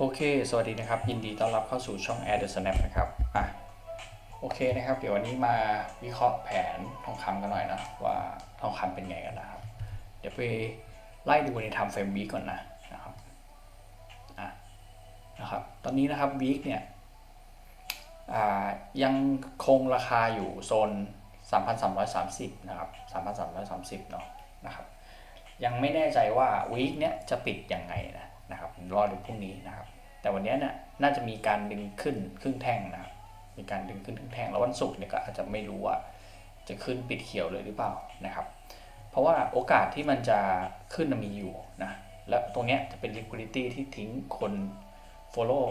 โอเค สวัสดีนะครับ ยินดีต้อนรับเข้าสู่ช่อง Air the Snap นะครับอะโอเคนะครับ เดี๋ยววันนี้มาวิเคราะห์แผนทองคำกันหน่อยนะว่าทองคำเป็นไงกันนะครับ เดี๋ยวไปไล่ดูใน time frame week ก่อนนะนะครับอะนะครับ ตอนนี้นะครับ week เนี่ยอ่ายังคงราคาอยู่โซน 3,330 นะครับ 3,330 เนาะนะครับ ยังไม่แน่ใจว่าวีคเนี้ยจะปิดยังไงนะนะครับรอดูพรุ่งนี้นะครับ แต่วันนี้เนี่ยน่าจะมีการดึงขึ้นครึ่งแท่งนะมีการดึงขึ้นครึ่งแท่งแล้ววันศุกร์เนี่ยก็อาจจะไม่รู้ว่าจะขึ้นปิดเขียวเลยหรือเปล่านะครับ เพราะว่าโอกาสที่มันจะขึ้นมีอยู่นะและตรงนี้จะเป็น liquidity ที่ทิ้งคน follow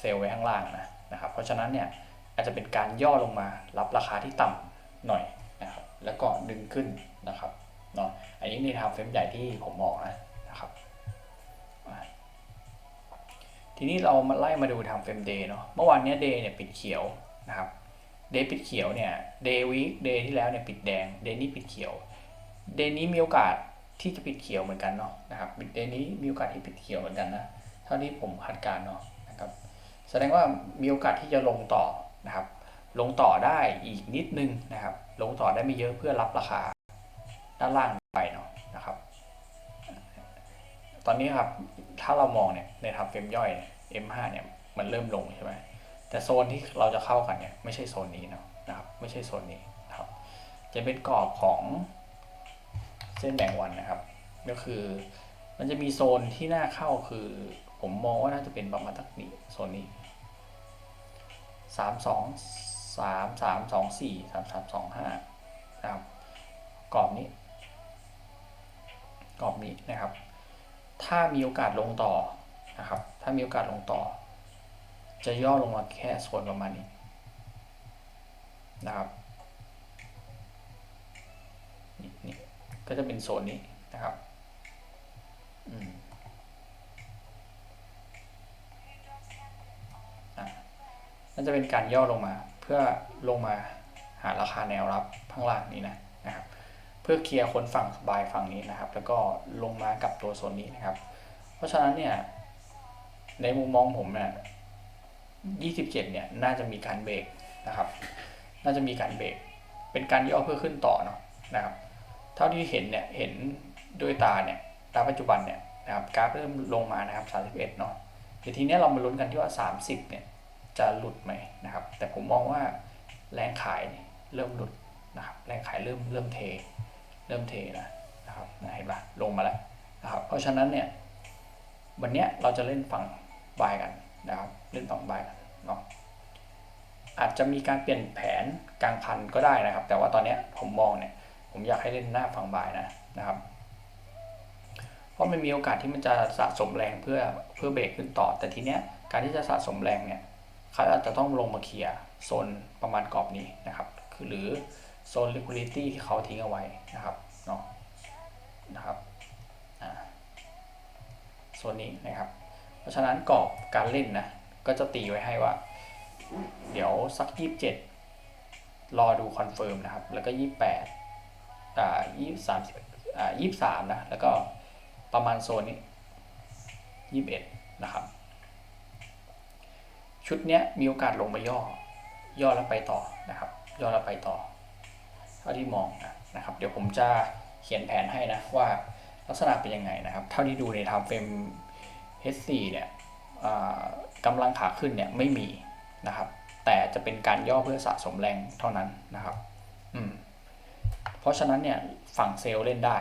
sell ไว้ข้างล่างนะนะครับ เพราะฉะนั้นเนี่ยอาจจะเป็นการย่อลงมารับราคาที่ต่ำหน่อยนะครับ แล้วก็ดึงขึ้นนะครับเนาะอันนี้ในทางเฟรมใหญ่ที่ผมมองนะ ทีนี้เรามาไล่มาดูทางเฟรมเดย์เนาะเมื่อวานเนี้เดย์เนี่ยปิดเขียวนะครับเดย์ปิดเขียวเนี่ยเดย์วีคเดย์ที่แล้วเนี่ยปิดแดงเดย์นี้ปิดเขียวเดย์นี้มีโอกาสที่จะปิดเขียวเหมือนกันเนาะนะครับเดย์นี้มีโอกาสที่ปิดเขียวเหมือนกันนะเท่าที่ผมคาดการณ์เนาะนะครับแสดงว่ามีโอกาสที่จะลงต่อนะครับ ลงต่อได้อีกนิดนึงนะครับ ลงต่อได้ไม่เยอะเพื่อรับราคาด้านล่างไปเนาะนะครับ ตอนนี้ครับ ถ้าเรามองเนี่ยในทับเฟรมย่อยเนี่ย M5 เนี่ยมันเริ่มลงใช่ไหมแต่โซนที่เราจะเข้ากันเนี่ยไม่ใช่โซนนี้นะนะครับไม่ใช่โซนนี้นะครับ จะเป็นกรอบของเส้นแบ่งวันนะครับ ก็คือมันจะมีโซนที่น่าเข้าคือ ผมมองว่าน่าจะเป็นประมาณตักนี้โซนนี้สามสองสามสามสองสี่สามสามสองห้านะครับกรอบนี้กรอบนี้นะครับ ถ้ามีโอกาสลงต่อนะครับ ถ้ามีโอกาสลงต่อ จะย่อลงมาแค่ส่วนประมาณนี้นะครับนี่นก็จะเป็นโซนนี้นะครับอืมนั่นจะเป็นการย่อลงมาเพื่อลงมาหาราคาแนวรับข้างล่างนี้นะนะครับ เพื่อเคลียร์คนฝั่งบายฝั่งนี้นะครับ แล้วก็ลงมากับตัวโซนนี้นะครับ เพราะฉะนั้นเนี่ยในมุมมองผมเนี่ย27 เนี่ยน่าจะมีการเบรกนะครับ น่าจะมีการเบรก เป็นการย่อเพื่อขึ้นต่อเนาะนะครับ เท่าที่เห็นเนี่ย เห็นด้วยตาเนี่ย ตาปัจจุบันเนี่ยนะครับ กราฟเริ่มลงมานะครับ 31 เนาะทีทีเนี้ยเรามาลุ้นกันที่ว่า 30 เนี่ย จะหลุดไหมนะครับ แต่ผมมองว่าแรงขายเริ่มหลุดนะครับ แรงขายเริ่มเริ่มเท เริ่มเทนะนะครับเห็นปะลงมาแล้วนะครับเพราะฉะนั้นเนี่ยวันเนี้ยเราจะเล่นฝั่งบายกันนะครับเล่นฝั่งบายกันเนาะอาจจะมีการเปลี่ยนแผนกลางพันก็ได้นะครับ แต่ว่าตอนเนี้ยผมมองเนี่ยผมอยากให้เล่นหน้าฝั่งบายนะนะครับ เพราะมันมีโอกาสที่มันจะสะสมแรงเพื่อเพื่อเบรกขึ้นต่อ แต่ทีเนี้ยการที่จะสะสมแรงเนี่ยเขาอาจจะต้องลงมาเคลียร์โซนประมาณกรอบนี้นะครับคือหรือ โซน liquidity ที่เขาทิ้งเอาไว้นะครับเนาะนะครับอ่าโซนนี้นะครับ เพราะฉะนั้นกรอบการเล่นนะ ก็จะตีไว้ให้ว่า เดี๋ยวสักยี่สิบเจ็ดรอดูคอนเฟิร์มนะครับ แล้วก็ยี่สิบแปดอ่ายี่สามอ่ายี่สามนะ แล้วก็ประมาณโซนนี้ยี่สิบเอ็ดนะครับ ชุดเนี้ยมีโอกาสลงมาย่อ ย่อแล้วไปต่อนะครับ ย่อแล้วไปต่อาที่มองนะนะครับ เดี๋ยวผมจะเขียนแผนให้นะว่าลักษณะเป็นยังไงนะครับ เท่าที่ดูในทำเฟรม H4 เนี่ยกำลังขาขึ้นเนี่ยไม่มีนะครับ แต่จะเป็นการย่อเพื่อสะสมแรงเท่านั้นนะครับอืมเพราะฉะนั้นเนี่ยฝั่งเซลล์เล่นได้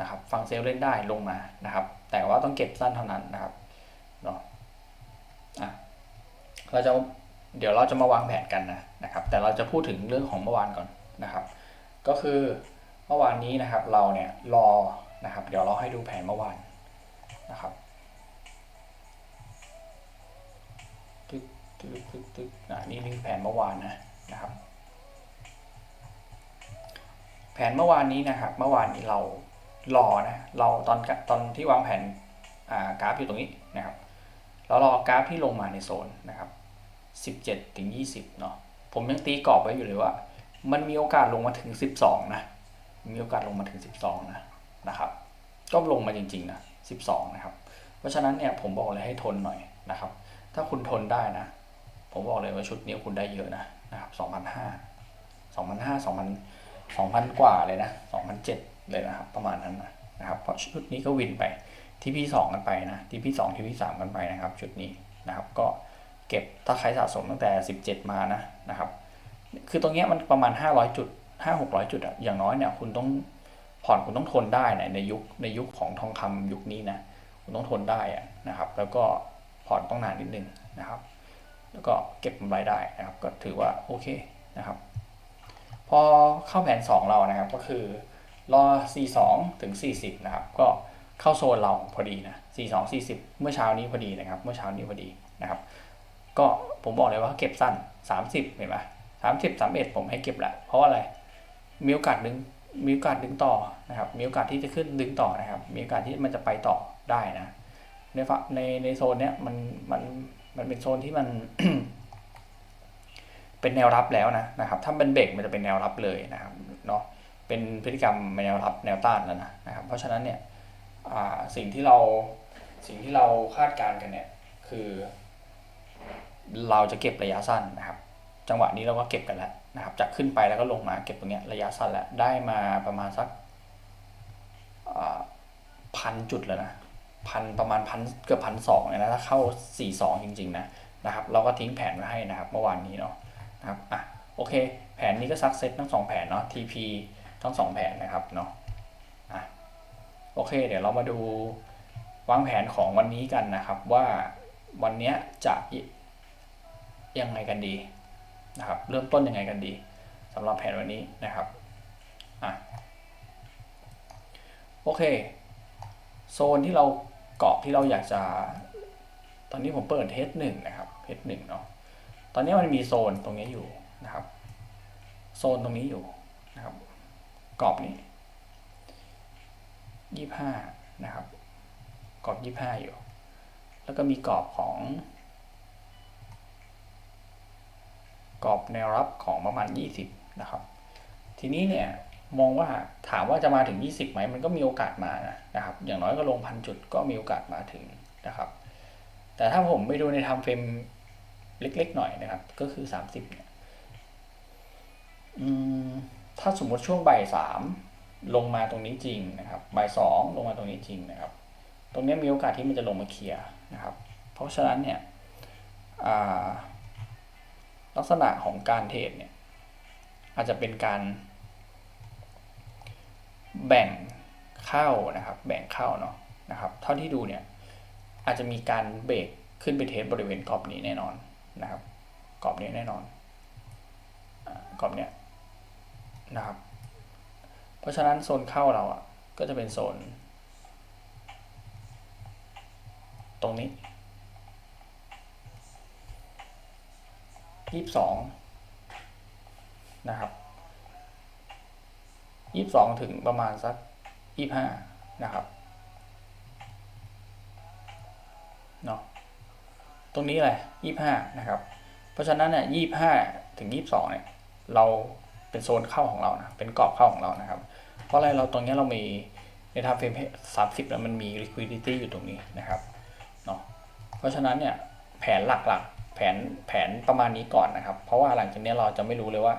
นะครับ ฝั่งเซลล์เล่นได้ลงมานะครับ แต่ว่าต้องเก็บสั้นเท่านั้นนะครับเนาะอะเราจะเดี๋ยวเราจะมาวางแผนกันนะนะครับ แต่เราจะพูดถึงเรื่องของเมื่อวานก่อนนะครับ ก็คือเมื่อวานนี้นะครับเราเนี่ยรอนะครับ เดี๋ยวเราให้ดูแผนเมื่อวานนะครับตึ๊กตึ๊กตึ๊กตึ๊กอะนี่คือแผนเมื่อวานนะนะครับ แผนเมื่อวานนี้นะครับ เมื่อวานนี้เรารอนะเราตอนตอนที่วางแผนากราฟอยู่ตรงนี้นะครับเรารอกราฟที่ลงมาในโซนนะครับ 17ถึง20เนาะผมยังตีกรอบไว้อยู่เลยว่า มันมีโอกาสลงมาถึง 12 นะ มีโอกาสลงมาถึง 12 นะนะครับ ก็ลงมาจริงๆนะ 12 นะครับ เพราะฉะนั้นเนี่ยผมบอกเลยให้ทนหน่อยนะครับ ถ้าคุณทนได้นะ ผมบอกเลยว่าชุดนี้คุณได้เยอะนะนะครับสองพันห้าสองพันห้าสองพันสองพันกว่าเลยนะสองพันเจ็ดเลยนะครับ ประมาณนั้นนะนะครับ เพราะชุดนี้ก็วินไปที่พี่สองกันไปนะ ที่พี่สองที่พี่สามกันไปนะครับ ชุดนี้นะครับ ก็เก็บถ้าใครสะสมตั้งแต่สิบเจ็ดมานะนะครับ คือตรงเนี้ยมันประมาณห้าร้อยจุดห้าหกร้อยจุดอะอย่างน้อยเนี่ยคุณต้องผ่อนคุณต้องทนได้นะในยุคในยุคของทองคำยุคนี้นะคุณต้องทนได้อะนะครับ แล้วก็ผ่อนต้องนานนิดนึงนะครับ แล้วก็เก็บกำไรได้นะครับ ก็ถือว่าโอเคนะครับ พอเข้าแผน 2 เรานะครับก็คือรอ42ถึง 40 นะครับ ก็เข้าโซนเราพอดีนะ42 40 เมื่อเช้านี้พอดีนะครับ เมื่อเช้านี้พอดีนะครับ ก็ผมบอกเลยว่าเก็บสั้น 30 เห็นไหม 30 31 ผมให้เก็บแหละเพราะอะไรมีโอกาสดึงมีโอกาสดึงต่อนะครับ มีโอกาสที่จะขึ้นดึงต่อนะครับ มีโอกาสที่มันจะไปต่อได้นะในในในโซนเนี้ยมันมันมันเป็นโซนที่มัน เป็นแนวรับแล้วนะนะครับ ถ้าเป็นเบรกมันจะเป็นแนวรับเลยนะครับเนาะเป็นพฤติกรรมแนวรับแนวต้านแล้วนะนะครับ เพราะฉะนั้นเนี่ยสิ่งที่เราสิ่งที่เราคาดการณ์กันเนี่ยคือ เราจะเก็บระยะสั้นนะครับ จังหวะนี้เราก็เก็บกันแล้วนะครับจากขึ้นไปแล้วก็ลงมาเก็บตรงเนี้ยระยะสั้นแล้วได้มาประมาณสักพันจุดแล้วนะพันประมาณพันเกือบพันสองเลยนะถ้าเข้าสี่สองจริงๆนะนะครับเราก็ทิ้งแผนไว้ให้นะครับเมื่อวานนี้เนาะนะครับอะโอเค แผนนี้ก็ซักเซตทั้งสองแผนเนาะ TP ทั้งสองแผนนะครับเนาะอะโอเค เดี๋ยวเรามาดูวางแผนของวันนี้กันนะครับว่าวันเนี้ยจะยังไงกันดี นะครับ เริ่มต้นยังไงกันดีสำหรับแผนวันนี้นะครับอะโอเค โซนที่เราเกาะที่เราอยากจะ ตอนนี้ผมเปิดเทสหนึ่งนะครับเทสหนึ่งเนาะตอนนี้มันมีโซนตรงนี้อยู่นะครับ โซนตรงนี้อยู่นะครับกรอบนี้ยี่ห้านะครับ กรอบยี่ห้าอยู่ แล้วก็มีกรอบของ กรอบแนวรับของประมาณยี่สิบนะครับ ทีนี้เนี่ยมองว่าถามว่าจะมาถึง 20ไหมมันก็มีโอกาสมานะนะครับ อย่างน้อยก็ลงพันจุดก็มีโอกาสมาถึงนะครับ แต่ถ้าผมไปดูในทม์เฟรมเล็กๆหน่อยนะครับ ก็คือ 30เนี่ยถ้าสมมติช่วงบ่ายสามลงมาตรงนี้จริงนะครับบ่ายสองลงมาตรงนี้จริงนะครับ ตรงนี้มีโอกาสที่มันจะลงมาเคลียร์นะครับ เพราะฉะนั้นเนี่ย ลักษณะของการเทรดเนี่ยอาจจะเป็นการ แบ่งเข้านะครับ แบ่งเข้าเนาะนะครับ เท่าที่ดูเนี่ยอาจจะมีการเบรกขึ้นไปเทสบริเวณกรอบนี้แน่นอนนะครับ กรอบนี้แน่นอนกรอบเนี้ยนะครับ เพราะฉะนั้นโซนเข้าเราอะก็จะเป็นโซน ตรงนี้ ยี่สิบสองนะครับยี่สิบสองถึงประมาณสักยี่ห้านะครับเนาะตรงนี้อะไรยี่ห้านะครับ เพราะฉะนั้นเนี่ยยี่ห้าถึงยี่สองเนี่ยเราเป็นโซนเข้าของเรานะเป็นกรอบเข้าของเรานะครับ เพราะอะไรเราตรงนี้เรามีในทาเฟรมสามสิบแล้วมันมี liquidity อยู่ตรงนี้นะครับเนาะเพราะฉะนั้นเนี่ยแผนหลักๆ แผนแผนประมาณนี้ก่อนนะครับ เพราะว่าหลังจากนี้เราจะไม่รู้เลยว่า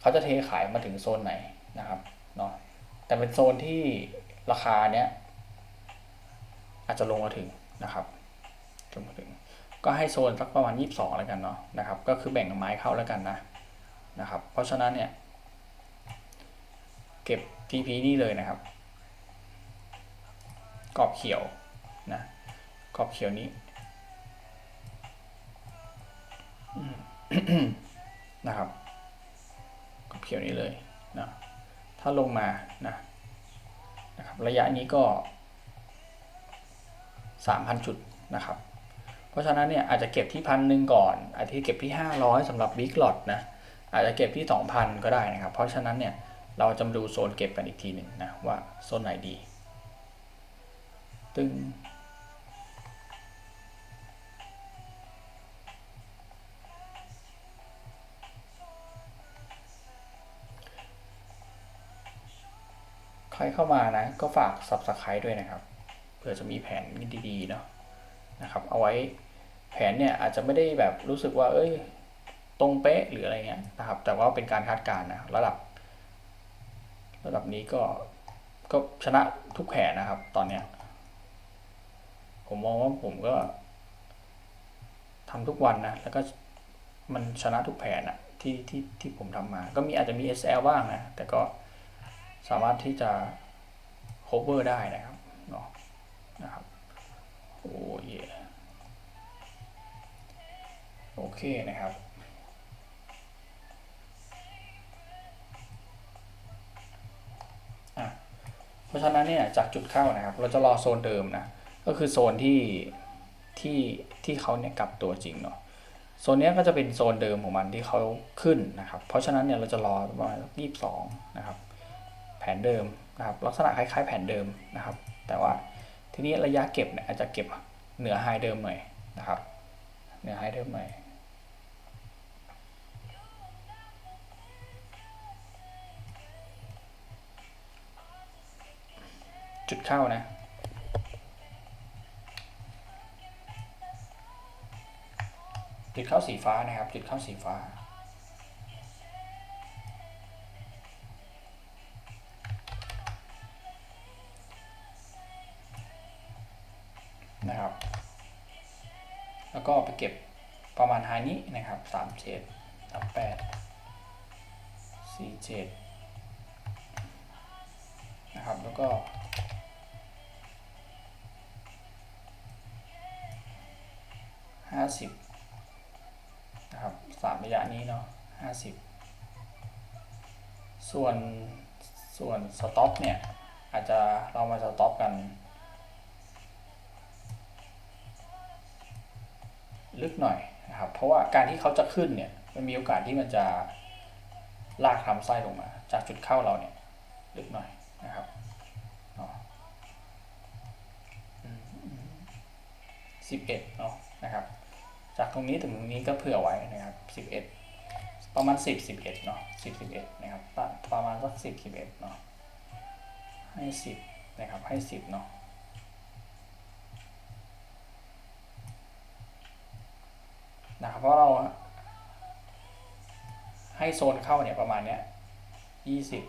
เขาจะเทขายมาถึงโซนไหนนะครับเนาะแต่เป็นโซนที่ราคาเนี้ยอาจจะลงมาถึงนะครับลงมาถึง ก็ให้โซนสักประมาณ 22 แล้วกันเนาะนะครับ ก็คือแบ่งไม้เข้าแล้วกันนะนะครับ เพราะฉะนั้นเนี่ย เก็บ TP นี่เลยนะครับ กรอบเขียวนะกรอบเขียวนี้ นะครับกรอบเขียวนี้เลยนะถ้าลงมานะนะครับระยะนี้ก็ 3,000 จุดนะครับ เพราะฉะนั้นเนี่ยอาจจะเก็บที่พันหนึ่งก่อน อาจจะเก็บที่ 500สำหรับบิ๊กหลอดนะอาจจะเก็บที่ 2,000 ก็ได้นะครับ เพราะฉะนั้นเนี่ยเราจะมาดูโซนเก็บกันอีกทีหนึ่งนะว่าโซนไหนดี ตึง รเข้ามานะ ก็ฝาก Subscribe ด้วยนะครับ เผื่อจะมีแผนดีๆเนาะนะครับ เอาไว้แผนเนี่ยอาจจะไม่ได้แบบรู้สึกว่า เอ้ย ตรงเป๊ะหรืออะไรเงี้ยนะครับ แต่ว่าเป็นการคาดการณ์นะระดับ ระดับนี้ก็ก็ชนะทุกแผนนะครับ ตอนเนี้ยผมมองว่าผมก็ทำทุกวันนะ แล้วก็มันชนะทุกแผนอะที่ที่ที่ผมทำมา ก็มีอาจจะมี SL บ้างนะ แต่ก็ สามารถที่จะ cover ได้นะครับเนาะนะครับโอ้ยโอเคนะครับอะเพราะฉะนั้นเนี่ยจากจุดเข้านะครับ เราจะรอโซนเดิมนะก็คือโซนที่ที่ที่เขาเนี่ยกลับตัวจริงเนาะโซนเนี้ยก็จะเป็นโซนเดิมของมันที่เขาขึ้นนะครับ เพราะฉะนั้นเนี่ยเราจะรอประมาณยี่สิบสองนะครับ แผนเดิมนะครับลักษณะคล้ายๆแผนเดิมนะครับ แต่ว่าทีนี้ระยะเก็บเนี่ยอาจจะเก็บเหนือไฮเดิมหน่อยนะครับเหนือไฮเดิมหน่อยจุดเข้านะ จุดเข้าสีฟ้านะครับ จุดเข้าสีฟ้า นะครับ แล้วก็ไปเก็บประมาณไฮนี้นะครับสามเจ็ดสามแปดสี่เจ็ดนะครับ แล้วก็ห้าสิบนะครับสามระยะนี้เนาะห้าสิบส่วนส่วนสต็อปเนี่ย อาจจะเรามาสต็อปกัน ลึกหน่อยนะครับ เพราะว่าการที่เขาจะขึ้นเนี่ยมันมีโอกาสที่มันจะลากทำไส้ลงมา จากจุดเข้าเราเนี่ยลึกหน่อยนะครับสิบเอ็ดเนาะนะครับ จากตรงนี้ถึงตรงนี้ก็เผื่อไว้นะครับสิบเอ็ดประมาณสิบสิบเอ็ดเนาะสิบสิบเอ็ดนะครับประประมาณสักสิบสิบเอ็ดเนาะให้สิบนะครับให้สิบเนาะ นะเพราะเราให้โซนเข้าเนี่ยประมาณเนี้ยยี่สิบ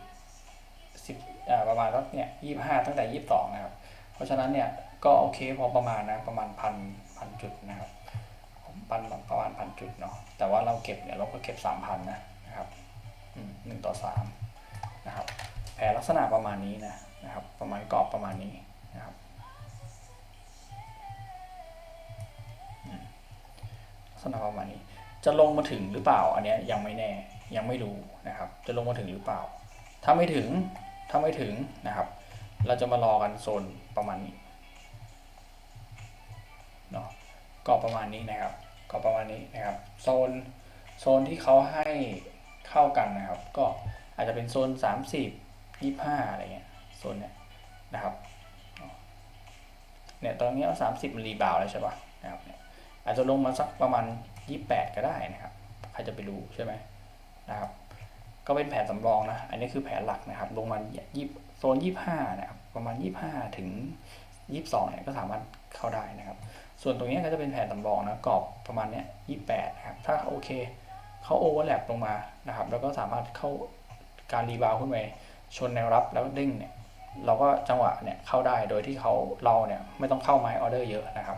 สิบอ่าประมาณเนี่ยยี่ห้าตั้งแต่ยี่สิบสองนะครับ เพราะฉะนั้นเนี่ยก็โอเคพอประมาณนะประมาณพันพันจุดนะครับผมปันประมาณพันจุดเนาะแต่ว่าเราเก็บเนี่ยเราก็เก็บสามพันนะนะครับหนึ่งต่อสามนะครับแผลลักษณะประมาณนี้นะนะครับ ประมาณกรอบประมาณนี้ ษณะประมาณนี้ จะลงมาถึงหรือเปล่าอันนี้ยังไม่แน่ยังไม่รู้นะครับ จะลงมาถึงหรือเปล่า ถ้าไม่ถึงถ้าไม่ถึงนะครับ เราจะมารอกันโซนประมาณนี้เนาะก็ประมาณนี้นะครับ ก็ประมาณนี้นะครับ โซนโซนที่เขาให้เข้ากันนะครับ ก็อาจจะเป็นโซน 30 25อะไรเงี้ยโซนเนี้ยนะครับเนี่ยตอนนี้สามสิบมันรีบาวแล้วใช่ปะนะครับเนี่ย อาจจะลงมาสักประมาณ 28 ก็ได้นะครับ ใครจะไปรู้ใช่ไหมนะครับ ก็เป็นแผนสำรองนะ อันนี้คือแผนหลักนะครับ ลงมายี่โซน 25 นะครับ ประมาณ 25 ถึง 22 เนี่ยก็สามารถเข้าได้นะครับ ส่วนตรงนี้ก็จะเป็นแผนสำรองนะกรอบประมาณเนี้ย28 นะครับ ถ้าโอเคเขาโอเวอร์แลปลงมานะครับ แล้วก็สามารถเข้าการรีบาวขึ้นไปชนแนวรับแล้วเด้งเนี่ยเราก็จังหวะเนี่ยเข้าได้โดยที่เขาเราเนี่ยไม่ต้องเข้าไม้ออเดอร์เยอะนะครับ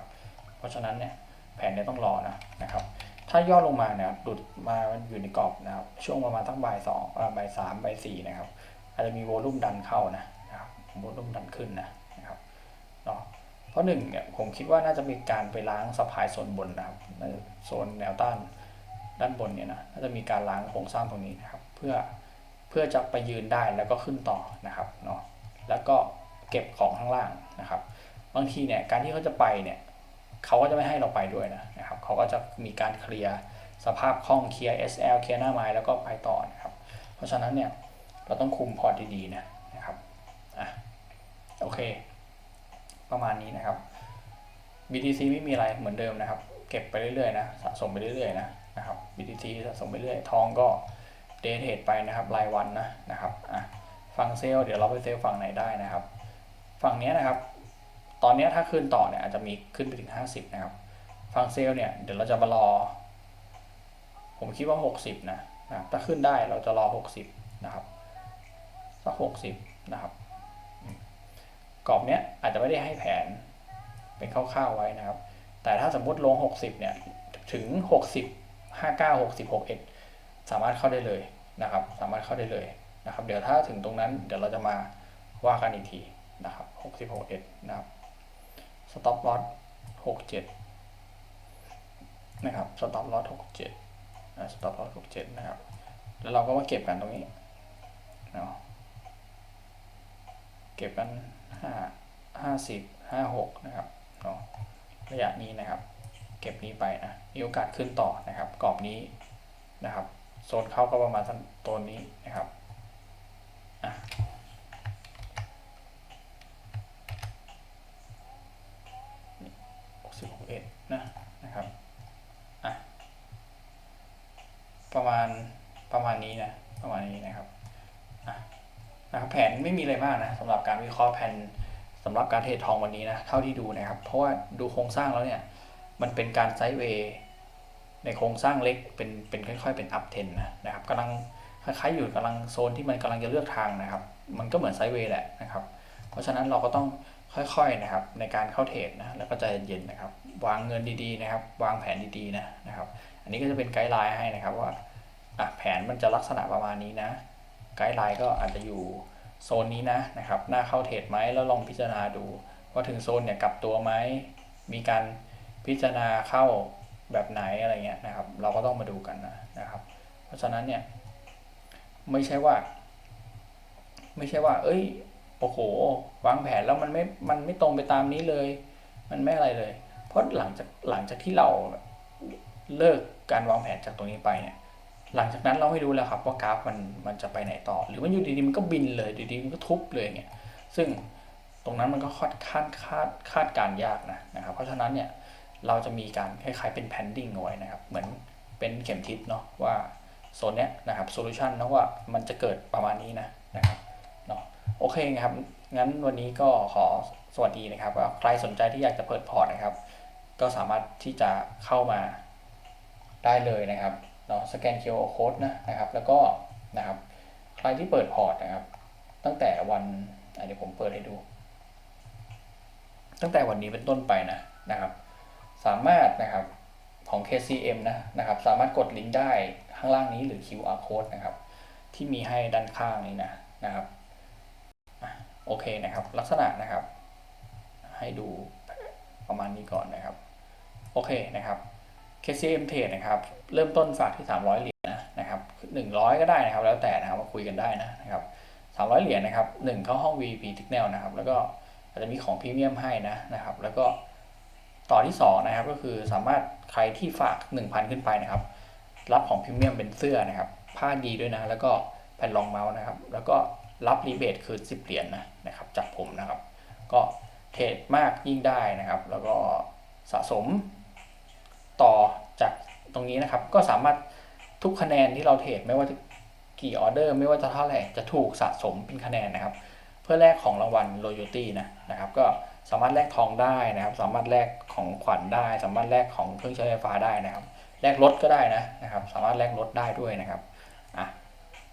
เพราะฉะนั้นเนี่ย แผนเนี่ยต้องรอนะนะครับ ถ้าย่อลงมาเนี่ยหลุดมาอยู่ในกรอบนะครับ ช่วงประมาณตั้งบ่ายสองบ่ายสามบ่ายสี่นะครับ อาจจะมีโวลุ่มดันเข้านะนะครับโวลุ่มดันขึ้นนะนะครับเนาะเพราะหนึ่งเนี่ยผมคิดว่าน่าจะมีการไปล้างสะพายโซนบนนะครับโซนแนวต้านด้านบนเนี่ยนะน่าจะมีการล้างโครงสร้างตรงนี้นะครับ เพื่อเพื่อจะไปยืนได้แล้วก็ขึ้นต่อนะครับเนาะแล้วก็เก็บของข้างล่างนะครับ บางทีเนี่ยการที่เขาจะไปเนี่ย เขาก็จะไม่ให้เราไปด้วยนะนะครับเขาก็จะมีการเคลียร์สภาพคล่องเคลียร์ SL เคลียร์หน้าไม้แล้วก็ไปต่อนะครับ เพราะฉะนั้นเนี่ยเราต้องคุมพอร์ตดีๆนะนะครับอะโอเค ประมาณนี้นะครับ BTC ไม่มีอะไรเหมือนเดิมนะครับ เก็บไปเรื่อยๆนะสะสมไปเรื่อยๆนะนะครับ BTC สะสมไปเรื่อยทองก็เดทเทรดไปนะครับรายวันนะนะครับอะฝั่งเซลล์เดี๋ยวเราไปเซลล์ฝั่งไหนได้นะครับ ฝั่งนี้นะครับ ตอนนี้ถ้าขึ้นต่อเนี่ยอาจจะมีขึ้นไปถึง 50 นะครับ ฟังเซลเนี่ยเดี๋ยวเราจะมารอ ผมคิดว่า 60 นะนะถ้าขึ้นได้เราจะรอ 60 นะครับสัก60 นะครับ กรอบเนี้ยอาจจะไม่ได้ให้แผนเป็นคร่าวๆไว้นะครับ แต่ถ้าสมมุติลง 60 เนี่ย ถึง 60 59 60 61 สามารถเข้าได้เลยนะครับ สามารถเข้าได้เลยนะครับ เดี๋ยวถ้าถึงตรงนั้นเดี๋ยวเราจะมาว่ากันอีกทีนะครับ 66 1นะครับ stop loss 67นะครับ stop loss 67นะ stop loss 67นะครับ แล้วเราก็มาเก็บกันตรงนี้เนาะเก็บกัน5 50 56นะครับเนาะระยะนี้นะครับ เก็บนี้ไปนะมีโอกาสขึ้นต่อนะครับ กรอบนี้นะครับ โซนเข้าก็ประมาณโซนนี้นะครับอะสิบหกเอ็ดนะนะครับอะประมาณประมาณนี้นะประมาณนี้นะครับอะนะครับแผนไมากนะสำหรับการวิเคราะห์แผนสำหรับการเทรดทองวันนี้นะเท่าที่ดูนะครับ เพราะว่าดูโครงสร้างแล้วเนี่ยมันเป็นการไซด์เวย์ในโครงสร้างเล็กเป็นเป็นค่อย ๆ เป็นอัพเทนนะครับกำลังคล้ายๆอยู่กำลังโซนที่มันกำลังจะเลือกทางนะครับ มันก็เหมือนไซด์เวย์แหละนะครับ เพราะฉะนั้นเราก็ต้องค่อยๆนะครับในการเข้าเทรดนะแล้วก็ใจเย็นๆนะครับ วางเงินดีๆนะครับ วางแผนดีๆนะนะครับ อันนี้ก็จะเป็นไกด์ไลน์ให้นะครับว่าอะแผนมันจะลักษณะประมาณนี้นะ ไกด์ไลน์ก็อาจจะอยู่ โซนนี้นะนะครับน้าเข้าเทรดไหมแล้วลองพิจารณาดูว่าถึงโซนเนี่ยกลับตัวไหมมีการพิจารณาเข้าแบบไหนอะไรเงี้ยนะครับ เราก็ต้องมาดูกันนะนะครับ เพราะฉะนั้นเนี่ยไม่ใช่ว่า ไม่ใช่ว่า เอ้ยโอ้โหวางแผนแล้วมันไม่มันไม่ตรงไปตามนี้เลย มันไม่อะไรเลย เพราะหลังจากหลังจากที่เราเลิกการวางแผนจากตรงนี้ไปเนี่ย หลังจากนั้นเราไม่รู้แล้วครับว่ากราฟมันมันจะไปไหนต่อ หรือมันอยู่ดีๆมันก็บินเลยดีๆมันก็ทุบเลยเงี้ยซึ่งตรงนั้นมันก็คาดคาดคาดคาดการยากนะนะครับ เพราะฉะนั้นเนี่ยเราจะมีการคล้ายๆเป็น pending เอาไว้นะครับ เหมือนเป็นเข็มทิศเนาะว่าโซนเนี้ยนะครับโซลูชันนะว่ามันจะเกิดประมาณนี้นะนะครับเนาะโอเคครับ งั้นวันนี้ก็ขอสวัสดีนะครับว่าใครสนใจที่อยากจะเปิดพอร์ตนะครับ ก็สามารถที่จะเข้ามาได้เลยนะครับ เนาะสแกน QR code นะนะครับแล้วก็นะครับใครที่เปิดพอร์ตนะครับ ตั้งแต่วันเดี๋ยวผมเปิดให้ดู ตั้งแต่วันนี้เป็นต้นไปนะนะครับ สามารถนะครับของ KCM นะนะครับ สามารถกดลิงก์ได้ข้างล่างนี้หรือ QR code นะครับ ที่มีให้ด้านข้างนี้นะนะครับโอเคนะครับ ลักษณะนะครับ ให้ดูประมาณนี้ก่อนนะครับ โอเคนะครับ KCM Trade นะครับเริ่มต้นฝากที่ 300 เหรียญนะนะครับ100 ก็ได้นะครับ แล้วแต่นะครับมาคุยกันได้นะนะครับ300 เหรียญนะครับ1เข้าห้อง VIP Signal นะครับ แล้วก็อาจจะมีของพรีเมียมให้นะนะครับ แล้วก็ต่อที่ 2 นะครับ ก็คือสามารถใครที่ฝาก 1,000 ขึ้นไปนะครับ รับของพรีเมียมเป็นเสื้อนะครับ ผ้าดีด้วยนะ แล้วก็แผ่นรองเมาส์นะครับ แล้วก็รับรีเบทคือ 10 เหรียญนะนะครับจากผมนะครับ ก็เทรดมากยิ่งได้นะครับ แล้วก็สะสม ต่อจากตรงนี้นะครับ ก็สามารถทุกคะแนนที่เราเทรดไม่ว่าจะกี่ออเดอร์ ไม่ว่าจะเท่าไหร่จะถูกสะสมเป็นคะแนนนะครับ เพื่อแลกของรางวัล loyalty นะนะครับ ก็สามารถแลกทองได้นะครับ สามารถแลกของขวัญได้ สามารถแลกของเครื่องใช้ไฟฟ้าได้นะครับแลกรถก็ได้นะนะครับ สามารถแลกรถได้ด้วยนะครับอะ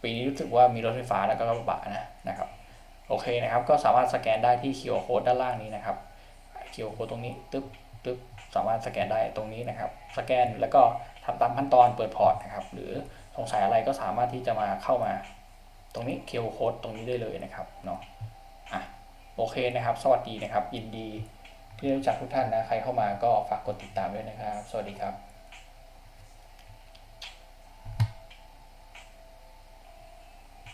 ปีนี้รู้สึกว่ามีรถไฟฟ้าแล้วก็กระบะนะนะครับโอเคนะครับ ก็สามารถสแกนได้ที่ QR code ด้านล่างนี้นะครับ QR code ตรงนี้ตึ๊บตึ๊บ สามารถสแกนได้ตรงนี้นะครับ สแกนแล้วก็ทำตามขั้นตอนเปิดพอร์ตนะครับ หรือสงสัยอะไรก็สามารถที่จะมาเข้ามา ตรงนี้เคียวโค้ดตรงนี้ได้เลยนะครับเนาะอะโอเคนะครับ สวัสดีนะครับยินดีที่ได้รู้จักทุกท่านนะ ใครเข้ามาก็ฝากกดติดตามด้วยนะครับ สวัสดีครับ